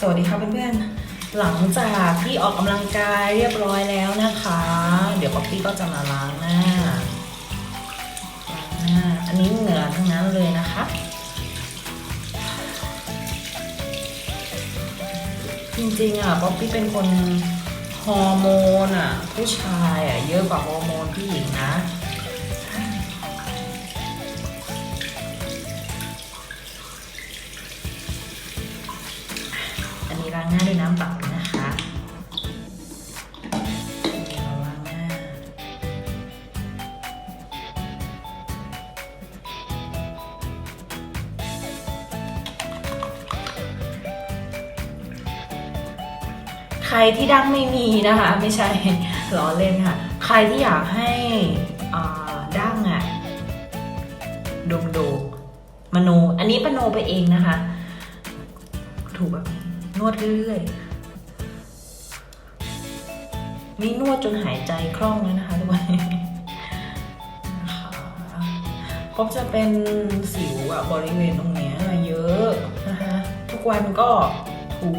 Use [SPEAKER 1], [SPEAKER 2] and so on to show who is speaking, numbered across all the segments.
[SPEAKER 1] สวัสดีค่ะเพื่อนๆ หลังจากที่ออกกำลังกายเรียบร้อยแล้วนะคะ เดี๋ยวป๊อปปี้ก็จะมาล้างหน้าล้างหน้า อันนี้เหงื่อทั้งนั้นเลยนะคะ จริงๆอะป๊อปปี้เป็นคนฮอร์โมนอะ ผู้ชายอะเยอะกว่าฮอร์โมนผู้หญิงนะ นนี้างหน้าด้วยน้ำเปล่านะคะเดี๋ยวเราล้างหน้าใครที่ดั้งไม่มีนะคะ ไม่ใช่ล้อเล่นค่ะ ใครที่อยากให้อ่าดั้งอะโดงโดงมโน อันนี้ปโนไปเองนะคะ ถูกแบบนี้ นวดเรื่อยๆนี่นวดจนหายใจคล่องแล้วนะคะทุกวันะคะพบจะเป็นสิวอะบริเวณตรงเนี้ยเยอะนะคะทุกวันก็ถู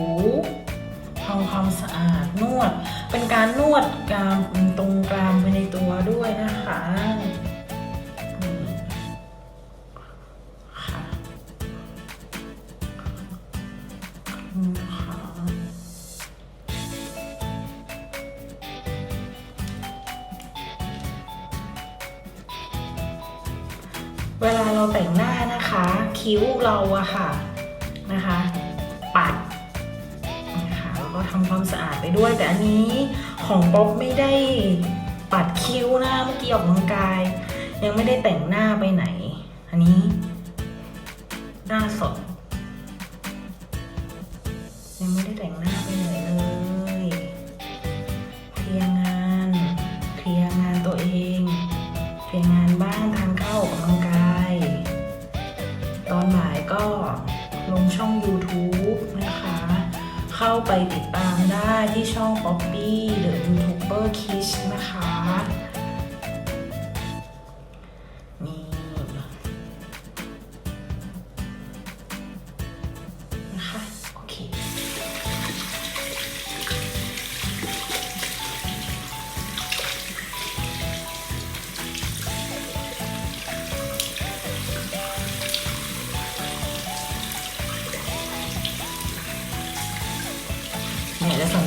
[SPEAKER 1] ทำความสะอาดนวด เป็นการนวดกรามตรงกรามไปในตัวด้วยนะคะ แต่งหน้านะคะ คิ้วเราอะค่ะนะคะ ปัดนะคะแล้วก็ทำความสะอาดไปด้วย แต่อันนี้ของป๊อปไม่ได้ปัดคิ้วนะเมื่อกี้ออกกำลังกาย ยังไม่ได้แต่งหน้าไปไหน อันนี้ หน้าสดยังไม่ได้แต่งหน้า ช่อง YouTube นะคะ เข้าไปติดตามได้ที่ช่อง Poppy The YouTuber Kids นะ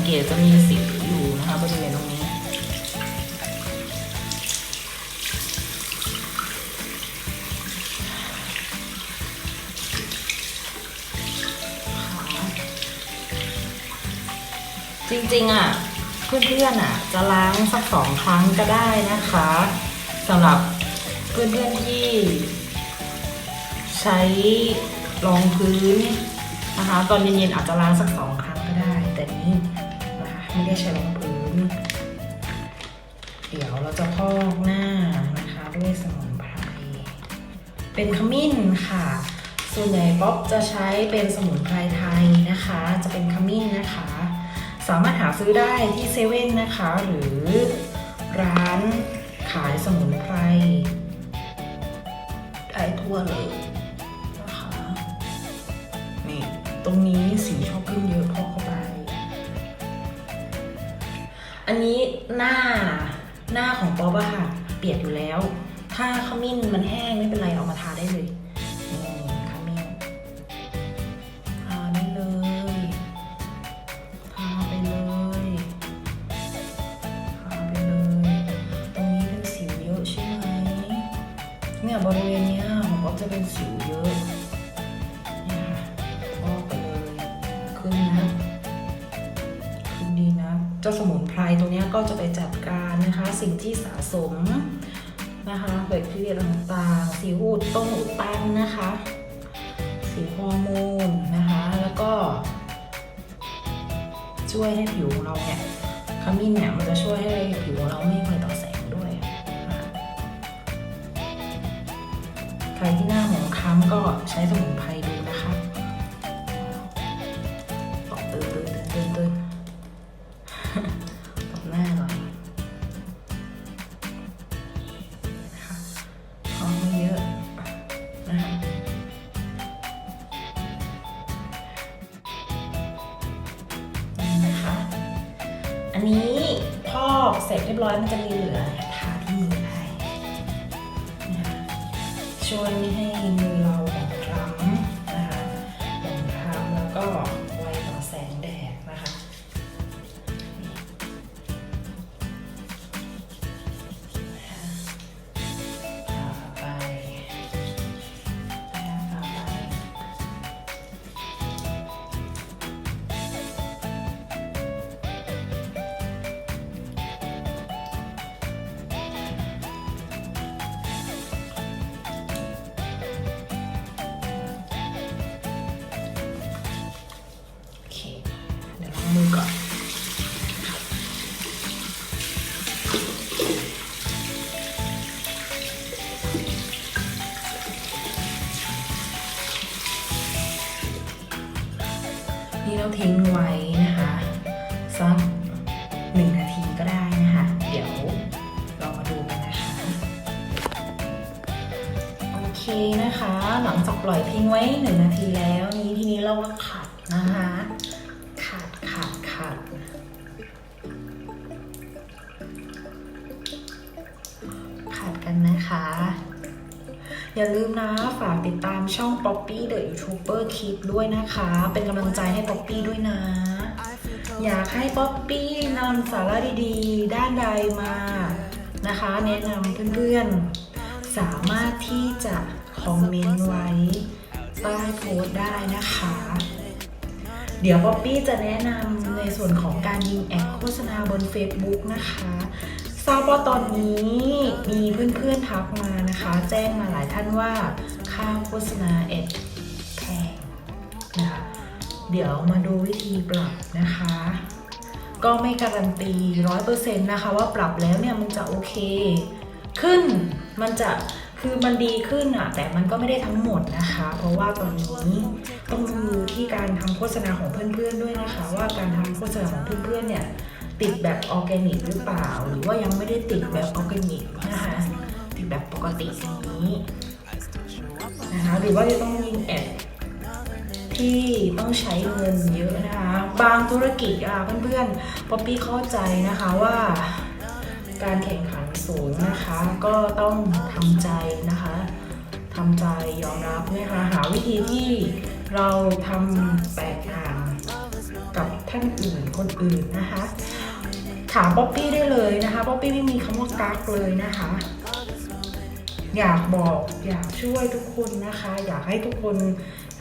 [SPEAKER 1] เนี่ยจะสังเกตจะมีสิวอยู่นะคะบริเวณตรงนี้ จริงๆอะ เพื่อนๆอะ จะล้างสักสองครั้งก็ได้นะคะสำหรับเพื่อนๆที่ ใช้รองพื้นนะคะ ตอนเย็นๆอาจจะล้างสักสองครั้งก็ได้ แต่นี้ ไม่ได้ใช้รองพื้น เดี๋ยวเราจะพอกหน้านะคะด้วยสมุนไพร เป็นขมิ้นค่ะ ส่วนใหญ่ป๊อปจะใช้เป็นสมุนไพรไทยนะคะ จะเป็นขมิ้นนะคะ สามารถหาซื้อได้ที่เซเว่นนะคะ หรือร้านขายสมุนไพรได้ทั่วเลยนะคะ นี่ ตรงนี้สิวชอบขึ้นเยอะเข้าไอันนี้หน้าหน้าของป๊อปอะค่ะ เปียกอยู่แล้ว ถ้าขมิ้นมันแห้งไม่เป็นไรเอามาทา จ้าสมุนไพรตัวนี้ก็จะไปจัดการนะคะ สิ่งที่สะสมนะคะแบคทีเรียต่างๆสิวอุดต้นอุดตันนะคะสิวฮอร์โมนนะคะแล้วก็ ช่วยให้ผิวของเราเนี่ยขมิ้นเนี่ยมันจะช่วยให้ผิวของเราไม่ไวต่อแสงด้วย ใครที่หน้าหมองคล้ำก็ใช้สมุนไพรดูนะคะ อันนี้พอกเสร็จเรียบร้อยมันจะมีเหลือทาที่มือได้นะคะช่วยไม่ให้มือ ทีก็ได้นะคะ เดี๋ยวเรามาดูกันนะคะ โอเคนะคะ หลังจากปล่อยทิ้งไว้หนึ่งนาทีแล้วนี้ทีนี้เราก็ขัดนะคะขัดขัดขัดขัดกันนะคะ อย่าลืมนะฝากติดตามช่อง Poppy The YouTuber Kid ด้วยนะคะ เป็นกำลังใจให้ Poppy ด้วยนะ อยากให้ Poppy นำสาระดีๆ ด้านใดมานะคะ แนะนำเพื่อนๆ สามารถที่จะคอมเมนต์ไว้ใต้โพสต์ได้นะคะ เดี๋ยวป๊อปปี้จะแนะนำในส่วนของการยิงแอดโฆษณาบน Facebook นะคะทราบว่าตอนนี้มีเพื่อนๆทักมานะคะ แจ้งมาหลายท่านว่าค่าโฆษณาแอด เดี๋ยวมาดูวิธีปรับนะคะ ก็ไม่การันตีร้อยเปอร์เซ็นต์นะคะ ว่าปรับแล้วเนี่ยมันจะโอเค ขึ้นมันจะคือมันดีขึ้นอะแต่มันก็ไม่ได้ทั้งหมดนะคะ เพราะว่าตอนนี้ต้องดูที่การทำโฆษณาของเพื่อนๆด้วยนะคะ ว่าการทำโฆษณาของเพื่อนๆเนี่ยติดแบบออร์แกนิกหรือเปล่า หรือว่ายังไม่ได้ติดแบบออร์แกนิกนะคะติดแบบปกตินี้นะคะหรือว่าจะต้องยิงแอด ที่ต้องใช้เงินเยอะนะคะ บางธุรกิจอะเพื่อนๆป๊อปปี้เข้าใจนะคะว่า การแข่งขันสูงนะคะ ก็ต้องทำใจนะคะทำใจยอมรับนะคะหาวิธีที่เราทำแตกต่างกับท่านอื่นคนอื่นนะคะ ถามป๊อปปี้ได้เลยนะคะป๊อปปี้ไม่มีคำว่ากักเลยนะคะอยากบอกอยากช่วยทุกคนนะคะ อยากให้ทุกคน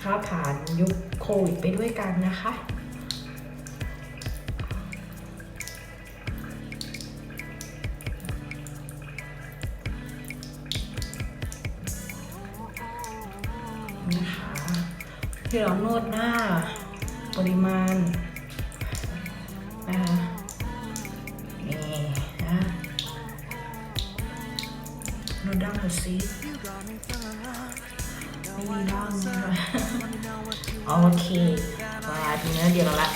[SPEAKER 1] นะคะผ่านยุคโควิดไปด้วยกันนะคะนะคะที่เรานวดหน้าปริมาณนะคะนี่นะนวดดั้งหน่อยสิ ไม่มีดั้งนะคะโอเคมาถึงเนื้อเดียวแล้วละ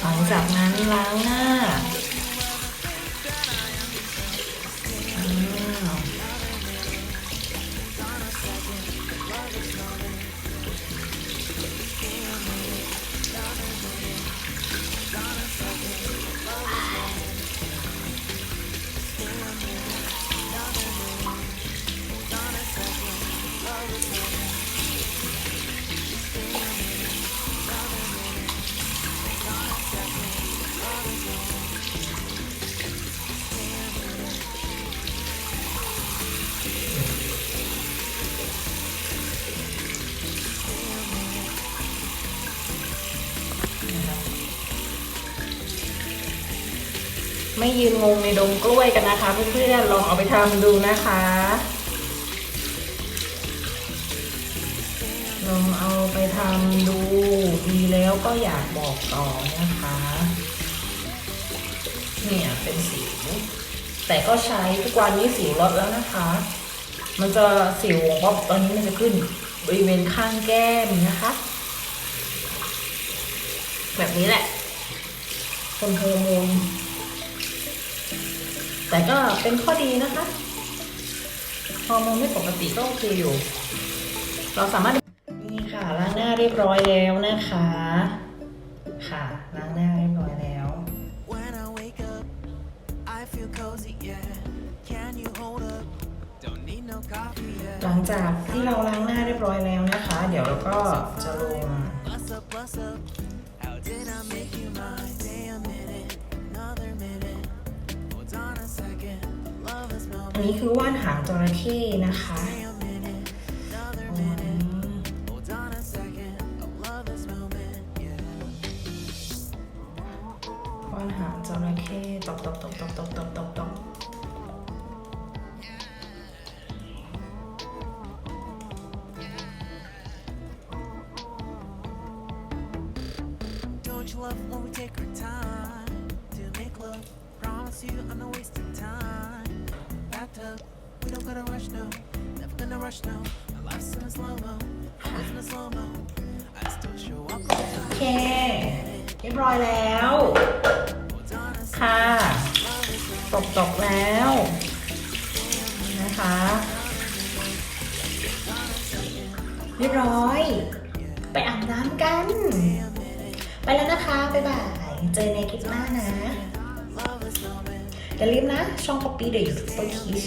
[SPEAKER 1] หลังจากนั้นล้างหน้า ไม่ยืนงงในดงกล้วยกันนะคะเพื่อนๆลองเอาไปทำดูนะคะลองเอาไปทำดูดีแล้วก็อยากบอกต่อนะคะ เนี่ยเป็นสิว แต่ก็ใช้ทุกวันนี้สิวลดแล้วนะคะ มันจะสิวของป๊อปตอนนี้มันจะขึ้นบริเวณข้างแก้มนะคะ แบบนี้แหละคนโฮอร์โมน แต่ก็เป็นข้อดีนะคะฮอร์โมนไม่ปกติก็โอเคอยู่ เราสามารถนี่ค่ะล้างหน้าเรียบร้อยแล้วนะคะ ค่ะล้างหน้าเรียบร้อยแล้ว หลังจากที่เราล้างหน้าเรียบร้อยแล้วนะคะ เดี๋ยวเราก็จะลง นนี้คือว่านหางจระเข้นะคะอืมว่านหางจระเข้ตบตบตบตบตบตบตบตบ
[SPEAKER 2] Don't you love when we take our time to make love? Promise you I'm not wasting time. Backed up, we don't gotta rush no. Never gonna rush no. My life's in a slow mo. I'm living in a slow mo. I still show up.
[SPEAKER 1] โอเค เรียบร้อยแล้ว ค่ะ ตกตกแล้ว นะคะ เรียบร้อย ไปอาบน้ำกัน ไปแล้วนะคะ บ๊ายบาย เจอในคลิปหน้านะ อย่าลืมนะ ช่อง Copy the YouTuber Kids